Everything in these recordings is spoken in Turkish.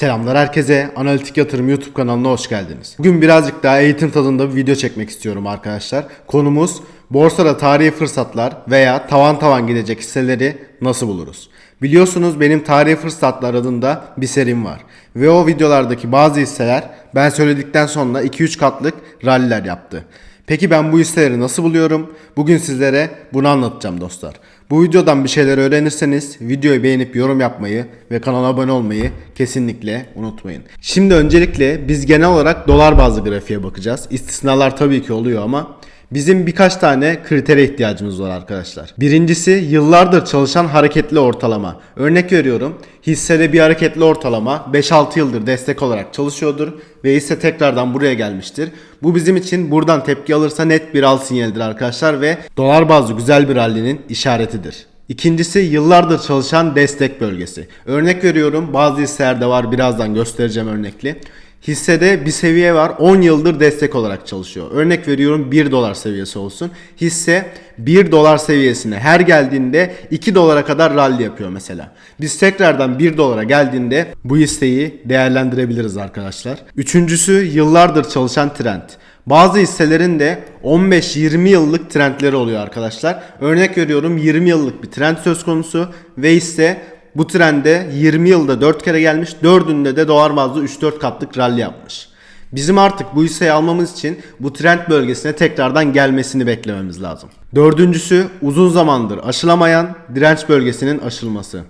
Selamlar herkese. Analitik Yatırım YouTube kanalına hoş geldiniz. Bugün birazcık daha eğitim tadında bir video çekmek istiyorum arkadaşlar. Konumuz borsada tarihi fırsatlar veya tavan tavan gidecek hisseleri nasıl buluruz? Biliyorsunuz benim tarihi fırsatlar adında bir serim var. Ve o videolardaki bazı hisseler ben söyledikten sonra 2-3 katlık ralliler yaptı. Peki ben bu hisseleri nasıl buluyorum? Bugün sizlere bunu anlatacağım dostlar. Bu videodan bir şeyler öğrenirseniz videoyu beğenip yorum yapmayı ve kanala abone olmayı kesinlikle unutmayın. Şimdi öncelikle biz genel olarak dolar bazlı grafiğe bakacağız. İstisnalar tabii ki oluyor ama Bizim birkaç tane kritere ihtiyacımız var arkadaşlar. Birincisi yıllardır çalışan hareketli ortalama. Örnek veriyorum hissede bir hareketli ortalama 5-6 yıldır destek olarak çalışıyordur ve hisse tekrardan buraya gelmiştir. Bu bizim için buradan tepki alırsa net bir al sinyalidir arkadaşlar ve dolar bazlı güzel bir rallinin işaretidir. İkincisi yıllardır çalışan destek bölgesi. Örnek veriyorum bazı hisselerde var birazdan göstereceğim örnekli. Hissede bir seviye var 10 yıldır destek olarak çalışıyor. Örnek veriyorum 1 dolar seviyesi olsun. Hisse 1 dolar seviyesine her geldiğinde 2 dolara kadar rally yapıyor mesela. Biz tekrardan 1 dolara geldiğinde bu hisseyi değerlendirebiliriz arkadaşlar. Üçüncüsü yıllardır çalışan trend. Bazı hisselerin de 15-20 yıllık trendleri oluyor arkadaşlar. Örnek veriyorum 20 yıllık bir trend söz konusu ve hisse bu trende 20 yılda 4 kere gelmiş. 4'ünde de dolar bazlı 3-4 katlık rally yapmış. Bizim artık bu hisseyi almamız için bu trend bölgesine tekrardan gelmesini beklememiz lazım. Dördüncüsü uzun zamandır aşılamayan direnç bölgesinin aşılması.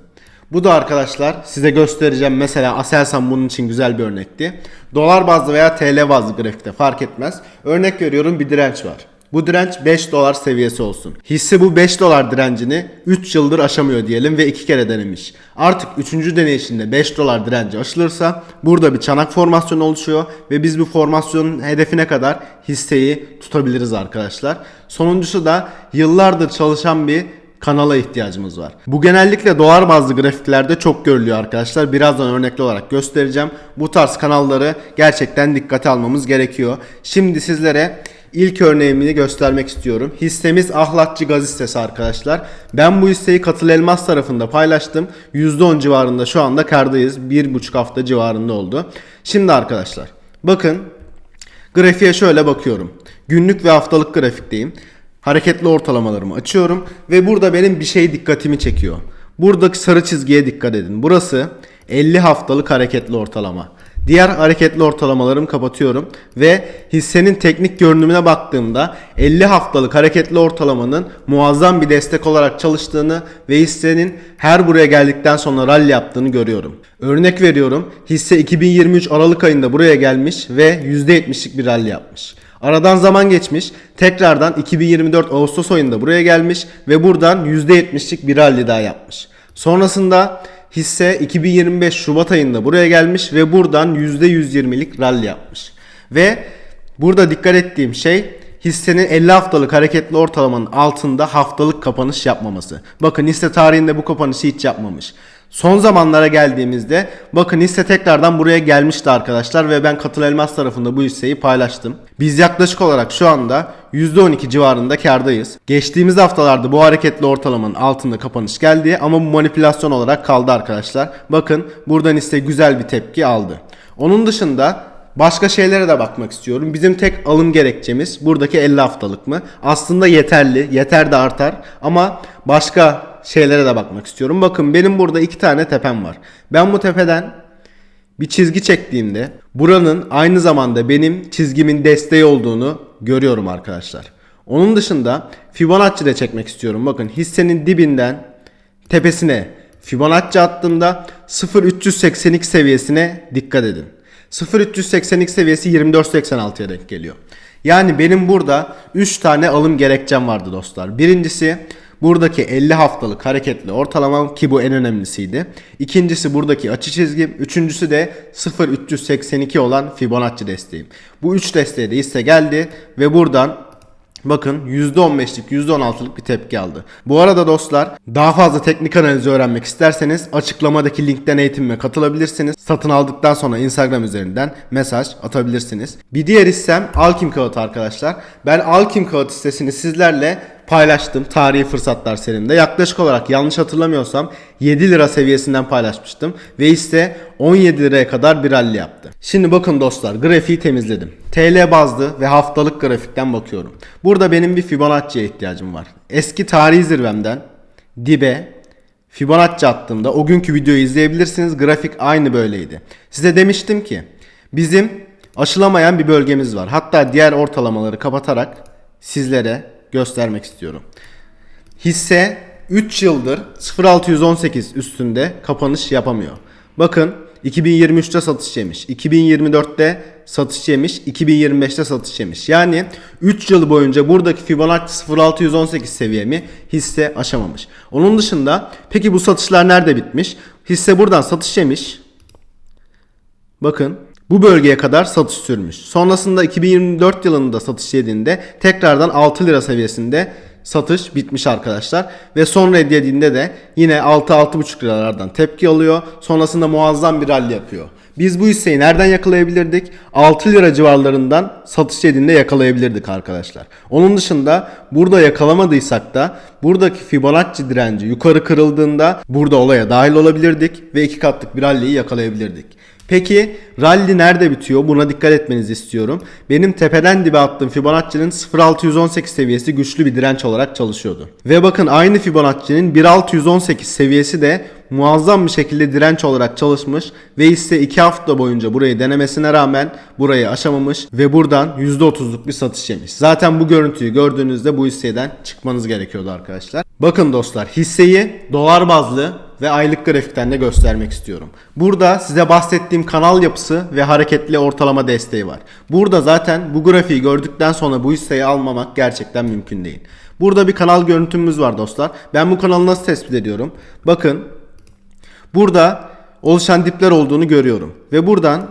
Bu da arkadaşlar size göstereceğim. Mesela Aselsan bunun için güzel bir örnekti. Dolar bazlı veya TL bazlı grafikte fark etmez. Örnek veriyorum bir direnç var. Bu direnç 5 dolar seviyesi olsun. Hisse bu 5 dolar direncini 3 yıldır aşamıyor diyelim ve 2 kere denemiş. Artık 3. deneyişinde 5 dolar direnci aşılırsa burada bir çanak formasyonu oluşuyor ve biz bu formasyonun hedefine kadar hisseyi tutabiliriz arkadaşlar. Sonuncusu da yıllardır çalışan bir kanala ihtiyacımız var. Bu genellikle dolar bazlı grafiklerde çok görülüyor arkadaşlar. Birazdan örnekli olarak göstereceğim. Bu tarz kanalları gerçekten dikkate almamız gerekiyor. Şimdi sizlere İlk örneğimi göstermek istiyorum. Hissemiz Ahlatçı Gaz hissesi arkadaşlar. Ben bu hisseyi Katıl Elmas tarafında paylaştım. %10 civarında şu anda kardayız. 1,5 hafta civarında oldu. Şimdi arkadaşlar bakın grafiğe şöyle bakıyorum. Günlük ve haftalık grafikteyim. Hareketli ortalamalarımı açıyorum ve burada benim bir şey dikkatimi çekiyor. Buradaki sarı çizgiye dikkat edin. Burası 50 haftalık hareketli ortalama. Diğer hareketli ortalamalarımı kapatıyorum ve hissenin teknik görünümüne baktığımda 50 haftalık hareketli ortalamanın muazzam bir destek olarak çalıştığını ve hissenin her buraya geldikten sonra rally yaptığını görüyorum. Örnek veriyorum hisse 2023 Aralık ayında buraya gelmiş ve %70'lik bir rally yapmış. Aradan zaman geçmiş. Tekrardan 2024 Ağustos ayında buraya gelmiş ve buradan %70'lik bir rally daha yapmış. Sonrasında hisse 2025 Şubat ayında buraya gelmiş ve buradan %120'lik rally yapmış. Ve burada dikkat ettiğim şey hissenin 50 haftalık hareketli ortalamanın altında haftalık kapanış yapmaması. Bakın hisse tarihinde bu kapanışı hiç yapmamış. Son zamanlara geldiğimizde bakın hisse tekrardan buraya gelmişti arkadaşlar ve ben Katıl Elmas tarafında bu hisseyi paylaştım. Biz yaklaşık olarak şu anda %12 civarında kardayız. Geçtiğimiz haftalarda bu hareketli ortalamanın altında kapanış geldi ama bu manipülasyon olarak kaldı arkadaşlar. Bakın buradan hisse güzel bir tepki aldı. Onun dışında Başka şeylere de bakmak istiyorum. Bizim tek alım gerekçemiz buradaki 50 haftalık mı? Aslında yeterli. Yeter de artar. Ama başka şeylere de bakmak istiyorum. Bakın benim burada iki tane tepem var. Ben bu tepeden bir çizgi çektiğimde buranın aynı zamanda benim çizgimin desteği olduğunu görüyorum arkadaşlar. Onun dışında Fibonacci de çekmek istiyorum. Bakın hissenin dibinden tepesine Fibonacci attığımda 0.382 seviyesine dikkat edin. 0.382 seviyesi 24.86'ya denk geliyor. Yani benim burada 3 tane alım gerekçem vardı dostlar. Birincisi buradaki 50 haftalık hareketli ortalamam ki bu en önemlisiydi. İkincisi buradaki açı çizgim. Üçüncüsü de 0.382 olan Fibonacci desteğim. Bu 3 desteğe de hisse geldi ve buradan Bakın %15'lik %16'lık bir tepki aldı. Bu arada dostlar daha fazla teknik analizi öğrenmek isterseniz açıklamadaki linkten eğitimime katılabilirsiniz. Satın aldıktan sonra Instagram üzerinden mesaj atabilirsiniz. Bir diğer hissem Alkim Kağıt arkadaşlar. Ben Alkim Kağıt hissesini sizlerle paylaştım tarihi fırsatlar serimde. Yaklaşık olarak yanlış hatırlamıyorsam 7 lira seviyesinden paylaşmıştım. Ve ise 17 liraya kadar bir rally yaptı. Şimdi bakın dostlar grafiği temizledim. TL bazlı ve haftalık grafikten bakıyorum. Burada benim bir Fibonacci'ye ihtiyacım var. Eski tarihi zirvemden dibe Fibonacci attığımda o günkü videoyu izleyebilirsiniz. Grafik aynı böyleydi. Size demiştim ki bizim aşılamayan bir bölgemiz var. Hatta diğer ortalamaları kapatarak sizlere göstermek istiyorum. Hisse 3 yıldır 0618 üstünde kapanış yapamıyor. Bakın 2023'te satış yemiş, 2024'te satış yemiş, 2025'te satış yemiş. Yani 3 yıl boyunca buradaki Fibonacci 0618 seviyemi hisse aşamamış. Onun dışında peki bu satışlar nerede bitmiş? Hisse buradan satış yemiş. Bakın bu bölgeye kadar satış sürmüş. Sonrasında 2024 yılında satış yediğinde tekrardan 6 lira seviyesinde satış bitmiş arkadaşlar. Ve son reddiyediğinde de yine 6-6,5 liralardan tepki alıyor. Sonrasında muazzam bir rally yapıyor. Biz bu hisseyi nereden yakalayabilirdik? 6 lira civarlarından satış yediğinde yakalayabilirdik arkadaşlar. Onun dışında burada yakalamadıysak da buradaki Fibonacci direnci yukarı kırıldığında burada olaya dahil olabilirdik ve iki katlık bir rally'yi yakalayabilirdik. Peki rally nerede bitiyor? Buna dikkat etmenizi istiyorum. Benim tepeden dibe attığım Fibonacci'nin 0618 seviyesi güçlü bir direnç olarak çalışıyordu. Ve bakın aynı Fibonacci'nin 1618 seviyesi de muazzam bir şekilde direnç olarak çalışmış ve ise 2 hafta boyunca burayı denemesine rağmen burayı aşamamış ve buradan %30'luk bir satış yemiş. Zaten bu görüntüyü gördüğünüzde bu hisseden çıkmanız gerekiyordu arkadaşlar. Bakın dostlar hisseyi dolar bazlı ve aylık grafikten de göstermek istiyorum. Burada size bahsettiğim kanal yapısı ve hareketli ortalama desteği var. Burada zaten bu grafiği gördükten sonra bu hisseyi almamak gerçekten mümkün değil. Burada bir kanal görüntümüz var dostlar. Ben bu kanalı nasıl tespit ediyorum? Bakın burada oluşan dipler olduğunu görüyorum. Ve buradan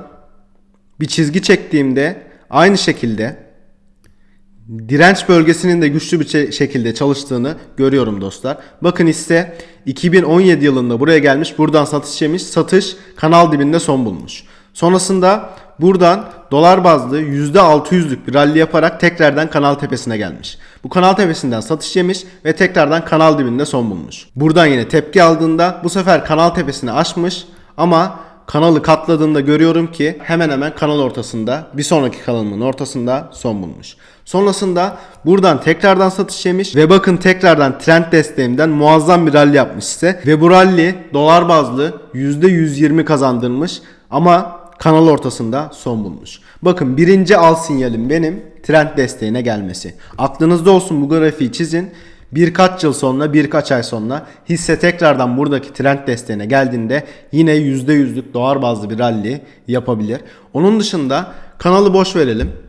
bir çizgi çektiğimde aynı şekilde direnç bölgesinin de güçlü bir şekilde çalıştığını görüyorum dostlar. Bakın hisse 2017 yılında buraya gelmiş. Buradan satış yemiş. Satış kanal dibinde son bulmuş. Sonrasında buradan dolar bazlı %600'lük bir rally yaparak tekrardan kanal tepesine gelmiş. Bu kanal tepesinden satış yemiş ve tekrardan kanal dibinde son bulmuş. Buradan yine tepki aldığında bu sefer kanal tepesini aşmış ama kanalı katladığında görüyorum ki hemen hemen kanal ortasında bir sonraki kanalımın ortasında son bulmuş. Sonrasında buradan tekrardan satış yemiş ve bakın tekrardan trend desteğimden muazzam bir rally yapmış ise ve bu rally dolar bazlı %120 kazandırmış ama kanal ortasında son bulmuş. Bakın birinci al sinyalim benim trend desteğine gelmesi. Aklınızda olsun bu grafiği çizin. Birkaç yıl sonra, birkaç ay sonra hisse tekrardan buradaki trend desteğine geldiğinde yine %100'lük dolar bazlı bir rally yapabilir. Onun dışında kanalı boş verelim.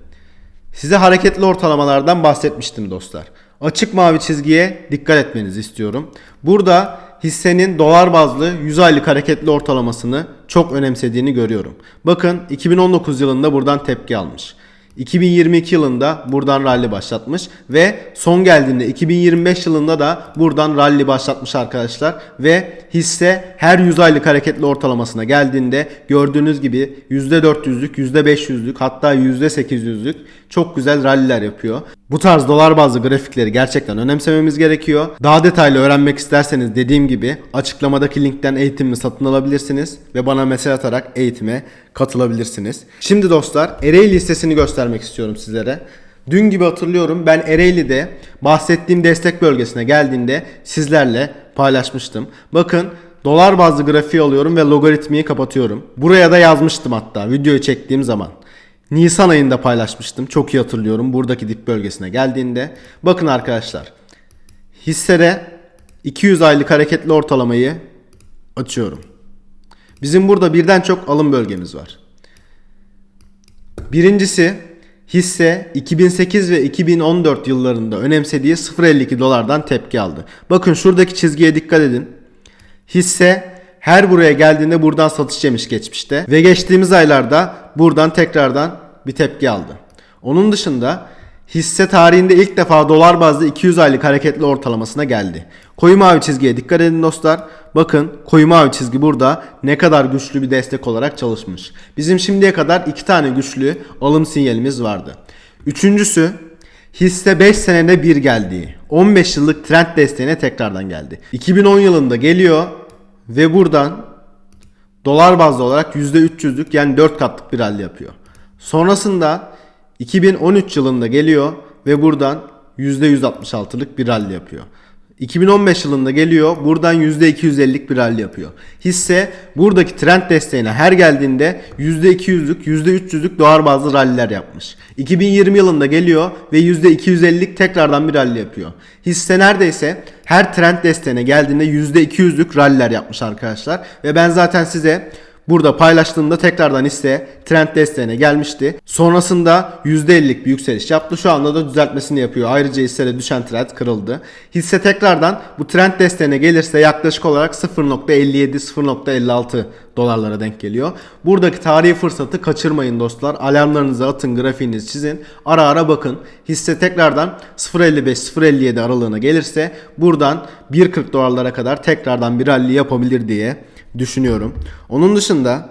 Size hareketli ortalamalardan bahsetmiştim dostlar. Açık mavi çizgiye dikkat etmenizi istiyorum. Burada hissenin dolar bazlı 100 aylık hareketli ortalamasını çok önemsediğini görüyorum. Bakın 2019 yılında buradan tepki almış. 2022 yılında buradan rally başlatmış ve son geldiğinde 2025 yılında da buradan rally başlatmış arkadaşlar ve hisse her 100 aylık hareketli ortalamasına geldiğinde gördüğünüz gibi %400'lük, %500'lük hatta %800'lük çok güzel ralliler yapıyor. Bu tarz dolar bazlı grafikleri gerçekten önemsememiz gerekiyor. Daha detaylı öğrenmek isterseniz dediğim gibi açıklamadaki linkten eğitimimi satın alabilirsiniz ve bana mesaj atarak eğitime katılabilirsiniz. Şimdi dostlar Ereğli listesini göstermek istiyorum sizlere. Dün gibi hatırlıyorum ben Ereğli'de bahsettiğim destek bölgesine geldiğinde sizlerle paylaşmıştım. Bakın dolar bazlı grafiği alıyorum ve logaritmiyi kapatıyorum. Buraya da yazmıştım hatta videoyu çektiğim zaman. Nisan ayında paylaşmıştım. Çok iyi hatırlıyorum. Buradaki dip bölgesine geldiğinde. Bakın arkadaşlar. Hissede 200 aylık hareketli ortalamayı açıyorum. Bizim burada birden çok alım bölgemiz var. Birincisi hisse 2008 ve 2014 yıllarında önemsediği 0.52 dolardan tepki aldı. Bakın şuradaki çizgiye dikkat edin. Hisse her buraya geldiğinde buradan satış yemiş geçmişte ve geçtiğimiz aylarda buradan tekrardan bir tepki aldı. Onun dışında hisse tarihinde ilk defa dolar bazlı 200 aylık hareketli ortalamasına geldi. Koyu mavi çizgiye dikkat edin dostlar. Bakın koyu mavi çizgi burada ne kadar güçlü bir destek olarak çalışmış. Bizim şimdiye kadar iki tane güçlü alım sinyalimiz vardı. Üçüncüsü Hisse 5 senede bir geldi. 15 yıllık trend desteğine tekrardan geldi. 2010 yılında geliyor ve buradan dolar bazlı olarak %300'lük yani 4 katlık bir rally yapıyor. Sonrasında 2013 yılında geliyor ve buradan %166'lık bir rally yapıyor. 2015 yılında geliyor buradan %250'lik bir rally yapıyor. Hisse buradaki trend desteğine her geldiğinde %200'lük %300'lük dolar bazlı ralliler yapmış. 2020 yılında geliyor ve %250'lik tekrardan bir rally yapıyor. Hisse neredeyse her trend desteğine geldiğinde %200'lük ralliler yapmış arkadaşlar. Ve ben zaten size Burada paylaştığımda tekrardan hisse trend desteğine gelmişti. Sonrasında %50'lik bir yükseliş yaptı. Şu anda da düzeltmesini yapıyor. Ayrıca hissede düşen trend kırıldı. Hisse tekrardan bu trend desteğine gelirse yaklaşık olarak 0.57-0.56 dolarlara denk geliyor. Buradaki tarihi fırsatı kaçırmayın dostlar. Alarmlarınızı atın, grafiğinizi çizin. Ara ara bakın. Hisse tekrardan 0.55-0.57 aralığına gelirse buradan 1.40 dolarlara kadar tekrardan bir rally yapabilir diye düşünüyorum. Onun dışında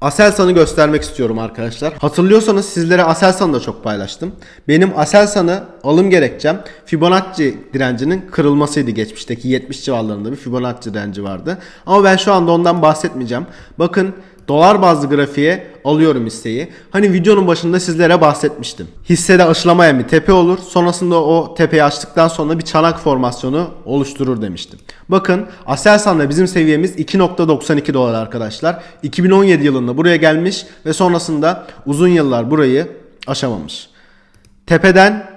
Aselsan'ı göstermek istiyorum arkadaşlar. Hatırlıyorsanız sizlere Aselsan'ı da çok paylaştım. Benim Aselsan'ı alım gerekçem Fibonacci direncinin kırılmasıydı geçmişteki 70 civarlarında bir Fibonacci direnci vardı. Ama ben şu anda ondan bahsetmeyeceğim. Bakın dolar bazlı grafiğe alıyorum hisseyi. Hani videonun başında sizlere bahsetmiştim. Hissede aşılamayan bir tepe olur. Sonrasında o tepeyi açtıktan sonra bir çanak formasyonu oluşturur demiştim. Bakın Aselsan'da bizim seviyemiz 2.92 dolar arkadaşlar. 2017 yılında buraya gelmiş ve sonrasında uzun yıllar burayı aşamamış. Tepeden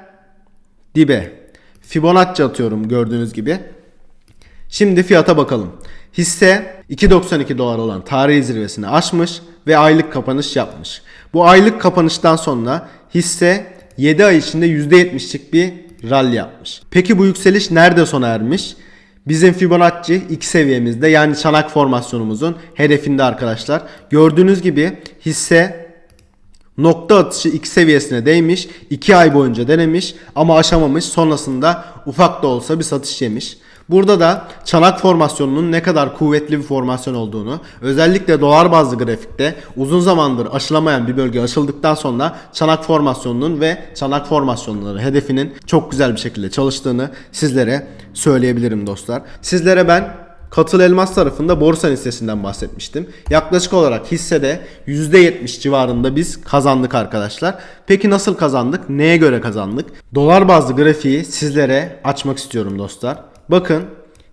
dibe Fibonacci atıyorum gördüğünüz gibi. Şimdi fiyata bakalım. Hisse 2.92 dolar olan tarihi zirvesini aşmış ve aylık kapanış yapmış. Bu aylık kapanıştan sonra hisse 7 ay içinde %70'lik bir rally yapmış. Peki bu yükseliş nerede sona ermiş? Bizim Fibonacci X seviyemizde yani çanak formasyonumuzun hedefinde arkadaşlar. Gördüğünüz gibi hisse nokta atışı X seviyesine değmiş. 2 ay boyunca denemiş ama aşamamış. Sonrasında ufak da olsa bir satış yemiş. Burada da çanak formasyonunun ne kadar kuvvetli bir formasyon olduğunu, özellikle dolar bazlı grafikte uzun zamandır aşılamayan bir bölge aşıldıktan sonra çanak formasyonunun ve çanak formasyonları hedefinin çok güzel bir şekilde çalıştığını sizlere söyleyebilirim dostlar. Sizlere ben Katıl Elmas tarafında borsa listesinden bahsetmiştim. Yaklaşık olarak hissede %70 civarında biz kazandık arkadaşlar. Peki nasıl kazandık? Neye göre kazandık? Dolar bazlı grafiği sizlere açmak istiyorum dostlar. Bakın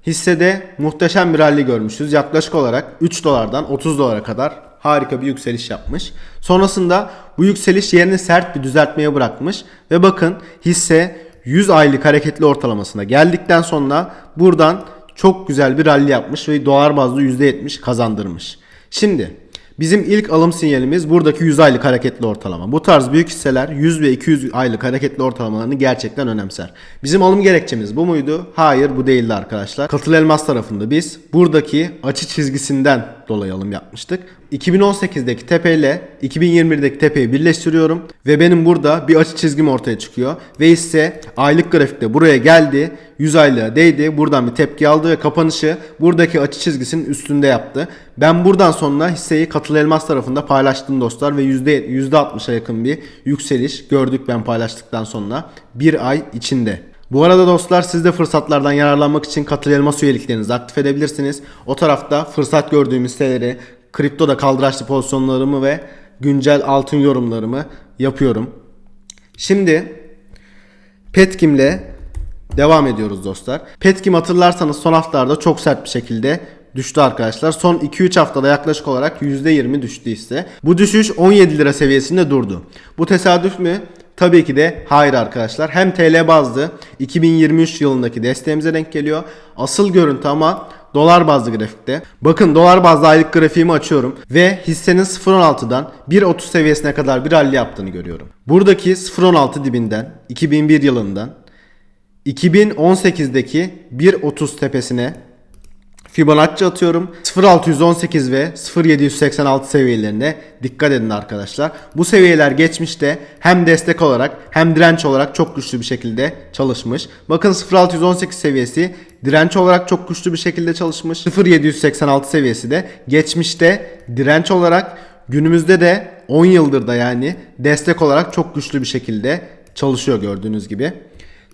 hissede muhteşem bir rally görmüşüz. Yaklaşık olarak 3 dolardan 30 dolara kadar harika bir yükseliş yapmış. Sonrasında bu yükseliş yerini sert bir düzeltmeye bırakmış ve bakın hisse 100 aylık hareketli ortalamasına geldikten sonra buradan çok güzel bir rally yapmış ve dolar bazlı %70 kazandırmış. Şimdi Bizim ilk alım sinyalimiz buradaki 100 aylık hareketli ortalama. Bu tarz büyük hisseler 100 ve 200 aylık hareketli ortalamalarını gerçekten önemser. Bizim alım gerekçemiz bu muydu? Hayır bu değildi arkadaşlar. Katıl elmas tarafında biz buradaki açı çizgisinden dolayı alım yapmıştık. 2018'deki tepeyle 2021'deki tepeyi birleştiriyorum ve benim burada bir açı çizgim ortaya çıkıyor ve hisse aylık grafikte buraya geldi 100 aylığa değdi buradan bir tepki aldı ve kapanışı buradaki açı çizgisinin üstünde yaptı. Ben buradan sonra hisseyi katıl elmas tarafında paylaştım dostlar ve %60'a yakın bir yükseliş gördük ben paylaştıktan sonra bir ay içinde. Bu arada dostlar siz de fırsatlardan yararlanmak için katıl elmas üyeliklerinizi aktif edebilirsiniz. O tarafta fırsat gördüğüm hisseleri, kriptoda kaldıraçlı pozisyonlarımı ve güncel altın yorumlarımı yapıyorum. Şimdi Petkim'le devam ediyoruz dostlar. Petkim hatırlarsanız son haftalarda çok sert bir şekilde düştü arkadaşlar. Son 2-3 haftada yaklaşık olarak %20 düştü ise. Bu düşüş 17 lira seviyesinde durdu. Bu tesadüf mü? Tabii ki de hayır arkadaşlar. Hem TL bazlı 2023 yılındaki desteğimize denk geliyor. Asıl görüntü ama dolar bazlı grafikte. Bakın dolar bazlı aylık grafiğimi açıyorum ve hissenin 0.16'dan 1.30 seviyesine kadar bir rally yaptığını görüyorum. Buradaki 0.16 dibinden 2001 yılından 2018'deki 1.30 tepesine Fibonacci atıyorum. 0618 ve 0786 seviyelerine dikkat edin arkadaşlar. Bu seviyeler geçmişte hem destek olarak hem direnç olarak çok güçlü bir şekilde çalışmış. Bakın 0618 seviyesi direnç olarak çok güçlü bir şekilde çalışmış. 0786 seviyesi de geçmişte direnç olarak günümüzde de 10 yıldır da yani destek olarak çok güçlü bir şekilde çalışıyor gördüğünüz gibi.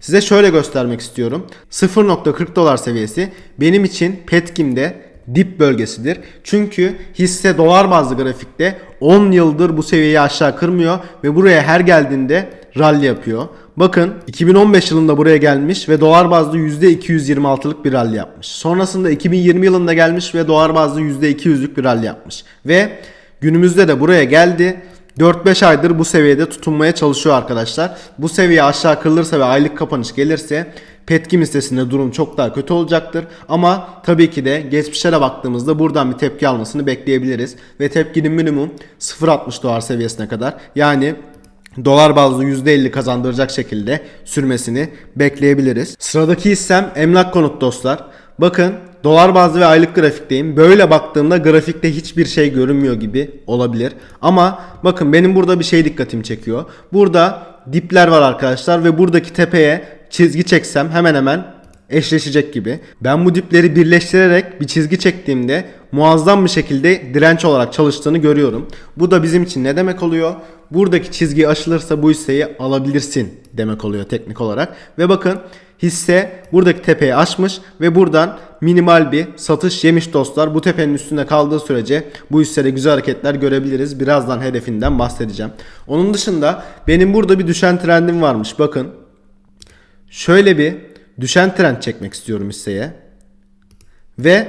Size şöyle göstermek istiyorum. 0.40 dolar seviyesi benim için Petkim'de dip bölgesidir. Çünkü hisse dolar bazlı grafikte 10 yıldır bu seviyeyi aşağı kırmıyor ve buraya her geldiğinde rally yapıyor. Bakın 2015 yılında buraya gelmiş ve dolar bazlı %226'lık bir rally yapmış. Sonrasında 2020 yılında gelmiş ve dolar bazlı %200'lük bir rally yapmış. Ve günümüzde de buraya geldi. 4-5 aydır bu seviyede tutunmaya çalışıyor arkadaşlar. Bu seviye aşağı kırılırsa ve aylık kapanış gelirse Petkim hissesinde durum çok daha kötü olacaktır. Ama tabii ki de geçmişlere baktığımızda buradan bir tepki almasını bekleyebiliriz. Ve tepkinin minimum 0.60 dolar seviyesine kadar yani dolar bazlı %50 kazandıracak şekilde sürmesini bekleyebiliriz. Sıradaki hissem emlak konut dostlar. Bakın dolar bazlı ve aylık grafikteyim. Böyle baktığımda grafikte hiçbir şey görünmüyor gibi olabilir. Ama bakın benim burada bir şey dikkatimi çekiyor. Burada dipler var arkadaşlar ve buradaki tepeye çizgi çeksem hemen hemen eşleşecek gibi. Ben bu dipleri birleştirerek bir çizgi çektiğimde muazzam bir şekilde direnç olarak çalıştığını görüyorum. Bu da bizim için ne demek oluyor? Buradaki çizgi aşılırsa bu hisseyi alabilirsin demek oluyor teknik olarak. Ve bakın hisse buradaki tepeyi aşmış ve buradan minimal bir satış yemiş dostlar. Bu tepenin üstünde kaldığı sürece bu hissede güzel hareketler görebiliriz. Birazdan hedefinden bahsedeceğim. Onun dışında benim burada bir düşen trendim varmış. Bakın şöyle bir düşen trend çekmek istiyorum hisseye. Ve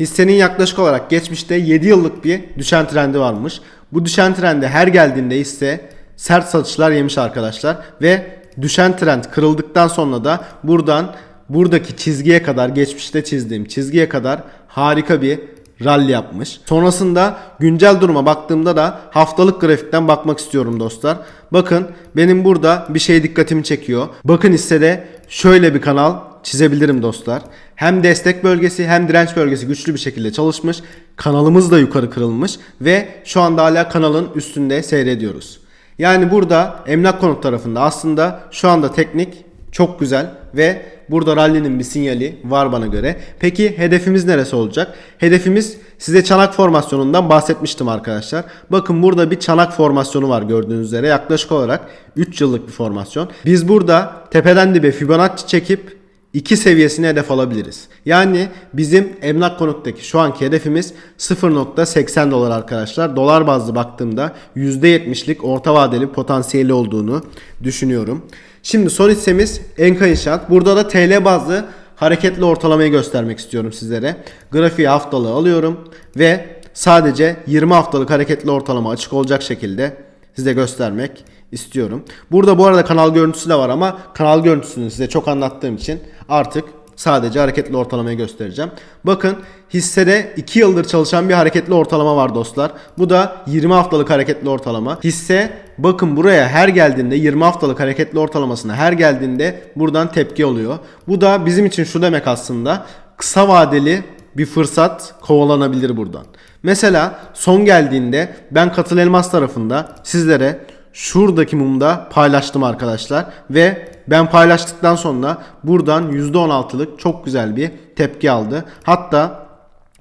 hissenin yaklaşık olarak geçmişte 7 yıllık bir düşen trendi varmış. Bu düşen trende her geldiğinde hisse sert satışlar yemiş arkadaşlar ve düşen trend kırıldıktan sonra da buradan buradaki çizgiye kadar geçmişte çizdiğim çizgiye kadar harika bir rally yapmış. Sonrasında güncel duruma baktığımda da haftalık grafikten bakmak istiyorum dostlar. Bakın benim burada bir şey dikkatimi çekiyor. Bakın hissede şöyle bir kanal çizebilirim dostlar. Hem destek bölgesi hem direnç bölgesi güçlü bir şekilde çalışmış. Kanalımız da yukarı kırılmış ve şu anda hala kanalın üstünde seyrediyoruz. Yani burada emlak konut tarafında aslında şu anda teknik çok güzel ve burada rally'nin bir sinyali var bana göre. Peki hedefimiz neresi olacak? Hedefimiz size çanak formasyonundan bahsetmiştim arkadaşlar. Bakın burada bir çanak formasyonu var gördüğünüz üzere. Yaklaşık olarak 3 yıllık bir formasyon. Biz burada tepeden dibe Fibonacci çekip 2 seviyesine hedef alabiliriz. Yani bizim emlak konuttaki şu anki hedefimiz 0.80 dolar arkadaşlar. Dolar bazlı baktığımda %70'lik orta vadeli potansiyeli olduğunu düşünüyorum. Şimdi son hissemiz Enka İnşaat. Burada da TL bazlı hareketli ortalamayı göstermek istiyorum sizlere. Grafiği haftalığı alıyorum ve sadece 20 haftalık hareketli ortalama açık olacak şekilde size göstermek istiyorum. Burada bu arada kanal görüntüsü de var ama kanal görüntüsünü size çok anlattığım için artık sadece hareketli ortalamayı göstereceğim. Bakın hissede 2 yıldır çalışan bir hareketli ortalama var dostlar. Bu da 20 haftalık hareketli ortalama. Hisse bakın buraya her geldiğinde 20 haftalık hareketli ortalamasına her geldiğinde buradan tepki oluyor. Bu da bizim için şu demek aslında kısa vadeli bir fırsat kovalanabilir buradan. Mesela son geldiğinde ben Katıl Elmas tarafında sizlere şuradaki mumda paylaştım arkadaşlar ve ben paylaştıktan sonra buradan %16'lık çok güzel bir tepki aldı. Hatta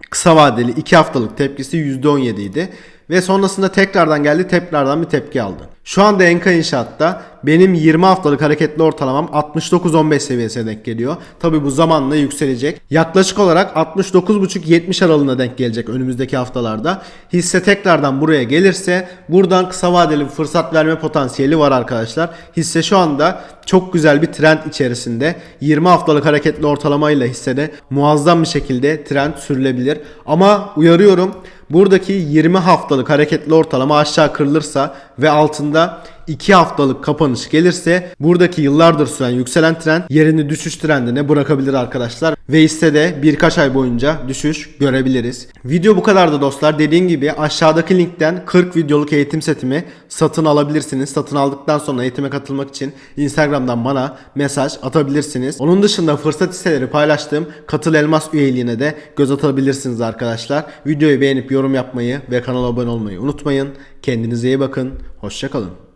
kısa vadeli 2 haftalık tepkisi %17 idi. Ve sonrasında tekrardan geldi tekrardan bir tepki aldı. Şu anda Enka İnşaat'ta benim 20 haftalık hareketli ortalamam 69-15 seviyesine denk geliyor. Tabi bu zamanla yükselecek. Yaklaşık olarak 69.5-70 aralığına denk gelecek önümüzdeki haftalarda. Hisse tekrardan buraya gelirse buradan kısa vadeli fırsat verme potansiyeli var arkadaşlar. Hisse şu anda çok güzel bir trend içerisinde. 20 haftalık hareketli ortalamayla hissede muazzam bir şekilde trend sürülebilir. Ama uyarıyorum buradaki 20 haftalık hareketli ortalama aşağı kırılırsa ve altında yılında 2 haftalık kapanış gelirse buradaki yıllardır süren yükselen trend yerini düşüş trendine bırakabilir arkadaşlar. Ve hissede birkaç ay boyunca düşüş görebiliriz. Video bu kadardı dostlar. Dediğim gibi aşağıdaki linkten 40 videoluk eğitim setimi satın alabilirsiniz. Satın aldıktan sonra eğitime katılmak için Instagram'dan bana mesaj atabilirsiniz. Onun dışında fırsat hisseleri paylaştığım Katıl Elmas üyeliğine de göz atabilirsiniz arkadaşlar. Videoyu beğenip yorum yapmayı ve kanala abone olmayı unutmayın. Kendinize iyi bakın. Hoşçakalın.